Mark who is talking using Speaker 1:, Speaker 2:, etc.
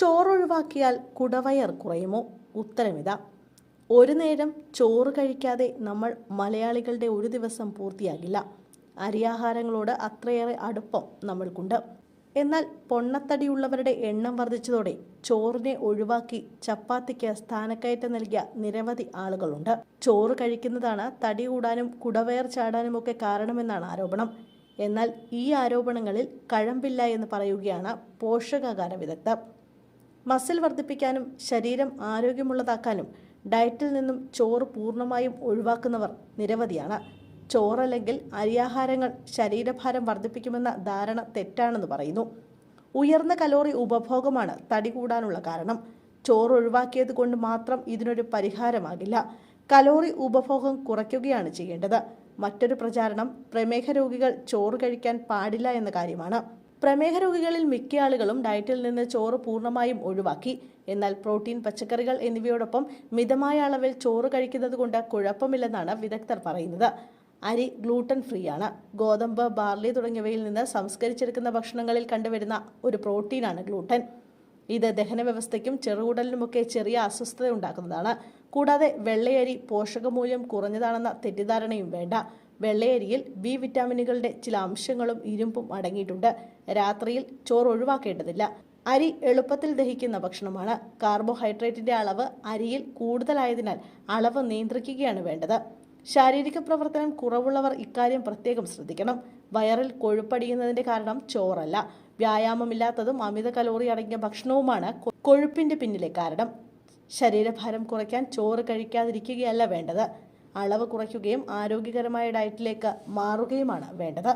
Speaker 1: ചോറൊഴിവാക്കിയാൽ കുടവയർ കുറയുമോ? ഉത്തരമിതാ. ഒരു നേരം ചോറ് കഴിക്കാതെ നമ്മൾ മലയാളികളുടെ ഒരു ദിവസം പൂർത്തിയാകില്ല. അരിയാഹാരങ്ങളോട് അത്രയേറെ അടുപ്പം നമ്മൾക്കുണ്ട്. എന്നാൽ പൊണ്ണത്തടിയുള്ളവരുടെ എണ്ണം വർദ്ധിച്ചതോടെ ചോറിനെ ഒഴിവാക്കി ചപ്പാത്തിക്ക് സ്ഥാനക്കയറ്റം നൽകിയ നിരവധി ആളുകളുണ്ട്. ചോറ് കഴിക്കുന്നതാണ് തടി കൂടാനും കുടവയർ ചാടാനുമൊക്കെ കാരണമെന്നാണ് ആരോപണം. എന്നാൽ ഈ ആരോപണങ്ങളിൽ കഴമ്പില്ല എന്ന് പറയുകയാണ് പോഷകാഹാര വിദഗ്ധർ. മസിൽ വർദ്ധിപ്പിക്കാനും ശരീരം ആരോഗ്യമുള്ളതാക്കാനും ഡയറ്റിൽ നിന്നും ചോറ് പൂർണമായും ഒഴിവാക്കുന്നവർ നിരവധിയാണ്. ചോറല്ലെങ്കിൽ അരിയാഹാരങ്ങൾ ശരീരഭാരം വർദ്ധിപ്പിക്കുമെന്ന ധാരണ തെറ്റാണെന്ന് പറയുന്നു. ഉയർന്ന കലോറി ഉപഭോഗമാണ് തടി കൂടാനുള്ള കാരണം. ചോറ് ഒഴിവാക്കിയത് കൊണ്ട് മാത്രം ഇതിനൊരു പരിഹാരമാകില്ല. കലോറി ഉപഭോഗം കുറയ്ക്കുകയാണ് ചെയ്യേണ്ടത്. മറ്റൊരു പ്രചാരണം പ്രമേഹ രോഗികൾ ചോറ് കഴിക്കാൻ പാടില്ല എന്ന കാര്യമാണ്. പ്രമേഹ രോഗികളിൽ മിക്ക ആളുകളും ഡയറ്റിൽ നിന്ന് ചോറ് പൂർണമായും ഒഴിവാക്കി. എന്നാൽ പ്രോട്ടീൻ പച്ചക്കറികൾ എന്നിവയോടൊപ്പം മിതമായ അളവിൽ ചോറ് കഴിക്കുന്നത് കൊണ്ട് കുഴപ്പമില്ലെന്നാണ് വിദഗ്ധർ പറയുന്നത്. അരി ഗ്ലൂട്ടൻ ഫ്രീ ആണ്. ഗോതമ്പ് ബാർലി തുടങ്ങിയവയിൽ നിന്ന് സംസ്കരിച്ചെടുക്കുന്ന ഭക്ഷണങ്ങളിൽ കണ്ടുവരുന്ന ഒരു പ്രോട്ടീനാണ് ഗ്ലൂട്ടൻ. ഇത് ദഹന വ്യവസ്ഥയ്ക്കും ചെറുകുടലിനുമൊക്കെ ചെറിയ അസ്വസ്ഥത ഉണ്ടാക്കുന്നതാണ് കൂടാതെ വെള്ളയരി പോഷകമൂല്യം കുറഞ്ഞതാണെന്ന തെറ്റിദ്ധാരണയും വേണ്ട. വെള്ളയരിയിൽ ബി വിറ്റാമിനുകളുടെ ചില അംശങ്ങളും ഇരുമ്പും അടങ്ങിയിട്ടുണ്ട്. രാത്രിയിൽ ചോറ് ഒഴിവാക്കേണ്ടതില്ല. അരി എളുപ്പത്തിൽ ദഹിക്കുന്ന ഭക്ഷണമാണ്. കാർബോഹൈഡ്രേറ്റിന്റെ അളവ് അരിയിൽ കൂടുതലായതിനാൽ അളവ് നിയന്ത്രിക്കുകയാണ് വേണ്ടത്. ശാരീരിക പ്രവർത്തനം കുറവുള്ളവർ ഇക്കാര്യം പ്രത്യേകം ശ്രദ്ധിക്കണം. വയറിൽ കൊഴുപ്പടിയുന്നതിന്റെ കാരണം ചോറല്ല. വ്യായാമമില്ലാത്തതും അമിത കലോറി അടങ്ങിയ ഭക്ഷണവുമാണ് കൊഴുപ്പിന്റെ പിന്നിലെ കാരണം. ശരീരഭാരം കുറയ്ക്കാൻ ചോറ് കഴിക്കാതിരിക്കുകയല്ല വേണ്ടത്. അളവ് കുറയ്ക്കുകയും ആരോഗ്യകരമായ ഡയറ്റിലേക്ക് മാറുകയുമാണ് വേണ്ടത്.